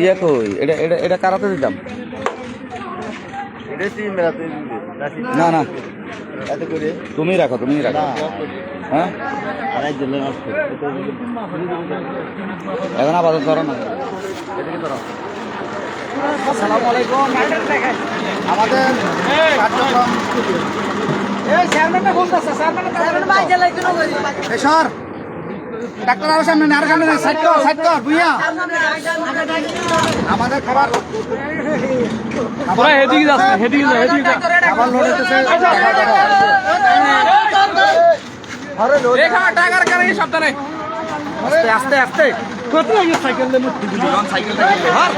ইয়ে কই? এটা এটা এটা কারাতে দিতাম? না না। তুমি রাখো তুমি রাখো। হ্যাঁ? এখন আপাতত ধরো না। আসসালামু আলাইকুম। আমাদের কার্যক্রম এই সর ডাক্তার আরও সামনে আরও সামনে সাইড কর সাইড কর বুঝিয়া আমাদের খাবার হেদিকে যাস হেদিকে হেদিকে খাবার লোড হতেছে রেখা টাকার কারণে এই আস্তে আস্তে আস্তে। কত লাগে সাইকেল দিয়ে মুক্তি দিলি সাইকেল সাইকেল ধর।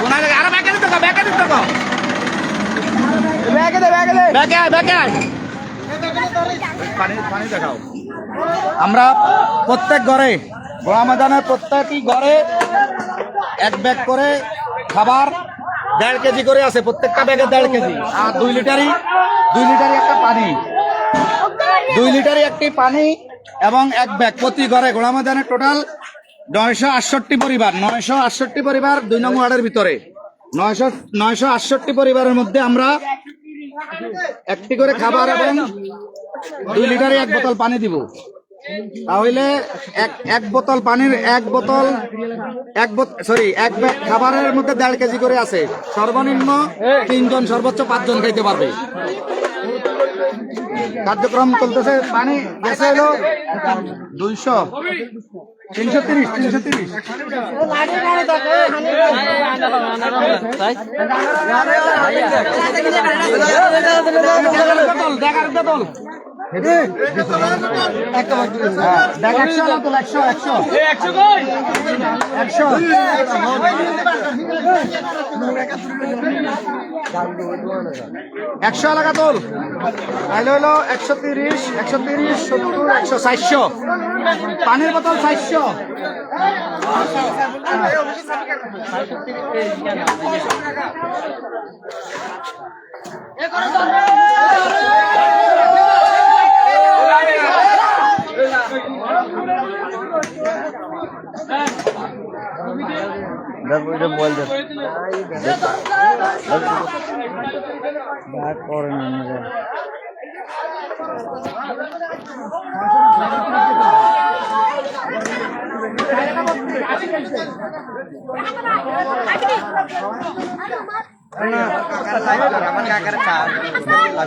কোনা আরে ব্যাকে দিতে ব্যাকে দিতে ব্যাকে দে ব্যাকে দে। ব্যাকে ব্যাকে আমরা প্রত্যেক ঘরে গোড়া ময়দানের প্রত্যেকই ঘরে এক ব্যাগ করে খাবার দেড় কেজি করে আছে, প্রত্যেকটা ব্যাগে দেড় কেজি। আর দুই লিটারই দুই লিটারই একটা পানি। দুই লিটারই একটি পানি এবং এক ব্যাগ। প্রতি ঘরে গোড়া ময়দানের টোটাল নয়শো আটষট্টি পরিবার, নয়শো আটষট্টি পরিবার দুই নং ওয়ার্ডের ভিতরে। নয়শো নয়শো আটষট্টি পরিবারের মধ্যে আমরা একটি করে খাবার এবং দুই লিটারে এক বোতল পানি দিব। তাহলে এক এক বোতল পানির এক বোতল এক সরি এক ব্যাগ খাবারের মধ্যে দেড় কেজি করে আছে। সর্বনিম্ন তিনজন, সর্বোচ্চ পাঁচজন খাইতে পারবে। কার্যক্রম চলতেছে। পানি দুইশো। তিনশো তিরিশ তিনশো তিরিশ। একশো একশো একশো। একশো কই একশো। একশো এলাকা তোল। তাহলে হলো একশো তিরিশ একশো তিরিশ, সত্তর, একশো চারশো। পানির বোতল চারশো। মোবাইল দেখ। করে না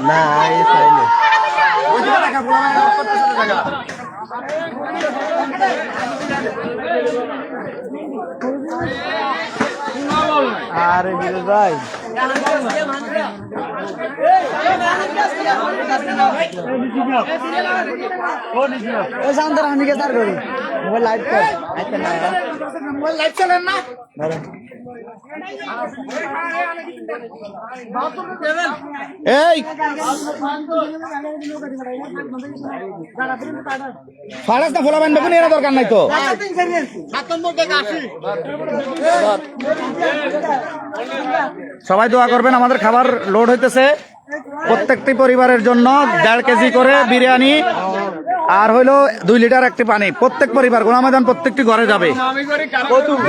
না এই চাইলে আরে বিরোধ ভাই। শান্তর আমি কে তার করি? মোবাইল লাইভ কর। মোবাইল লাইট চলেন না। এই! ফারাস না ফোলা বান্ধব এরা দরকার নাই তো। সবাই দোয়া করবেন, আমাদের খাবার লোড হইতেছে। প্রত্যেকটি পরিবারের জন্য দেড় কেজি করে বিরিয়ানি। আর হইল দুই লিটার একটি পানি। প্রত্যেক পরিবার, গোলামাদান প্রত্যেকটি ঘরে যাবে।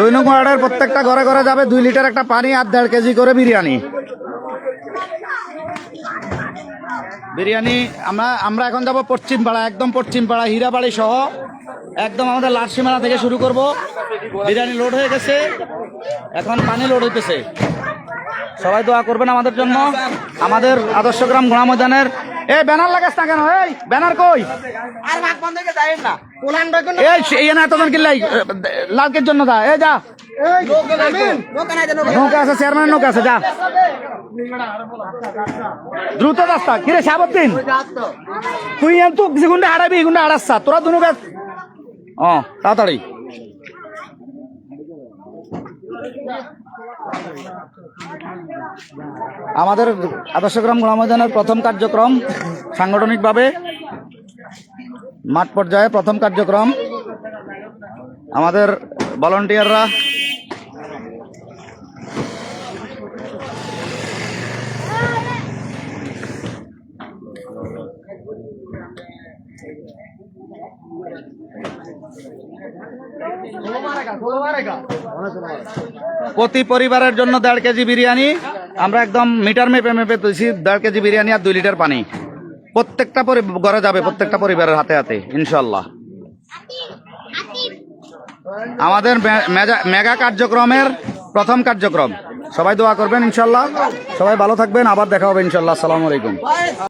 দুই নং ওয়ার্ডের প্রত্যেকটা ঘরে ঘরে যাবে দুই লিটার একটা পানি আর দেড় কেজি করে বিরিয়ানি। বিরিয়ানি, আমরা আমরা এখন যাব পশ্চিম পাড়া একদম পশ্চিম পাড়া হীরাবাড়ি সহ। একদম আমাদের লাটসীমানা থেকে শুরু করব। বিরিয়ানি লোড হয়ে গেছে। এখন পানি লোড হইতেছে। সবাই দোয়া করবেন আমাদের জন্য। আমাদের আদর্শ গ্রাম ঘোড়া ময়দানের এ ব্যানার লাগাস না কেন? এই ব্যানার কই? এই এই না এতজন কিনলাই লালকের জন্য দা এই যা। নৌকা আছে চেয়ারম্যানের নৌকা আছে যা। দ্রুত রাস্তা কিরে সাবদ্দিন তুই তো কিছু গুন্ডে হারাবি গুন্ডে হারাচ্ছা তোরা দুনু গাছ ও তাড়াতাড়ি। আমাদের আদর্শগ্রাম গোলামজানের প্রথম কার্যক্রম সাংগঠনিকভাবে মাঠ পর্যায়ে প্রথম কার্যক্রম। আমাদের ভলান্টিয়াররা প্রতি পরিবারের জন্য দেড় কেজি বিরিয়ানি। আমরা একদম মিটার মেপে মেপে তুলছি দেড় কেজি বিরিয়ানি আর দুই লিটার পানি। প্রত্যেকটা পরি- ঘরে যাবে প্রত্যেকটা পরিবারের হাতে হাতে ইনশাল্লাহ আমাদের মেগা কার্যক্রমের প্রথম কার্যক্রম। সবাই দোয়া করবেন ইনশাল্লাহ সবাই ভালো থাকবেন, আবার দেখা হবে ইনশাল্লাহ আসসালামু আলাইকুম।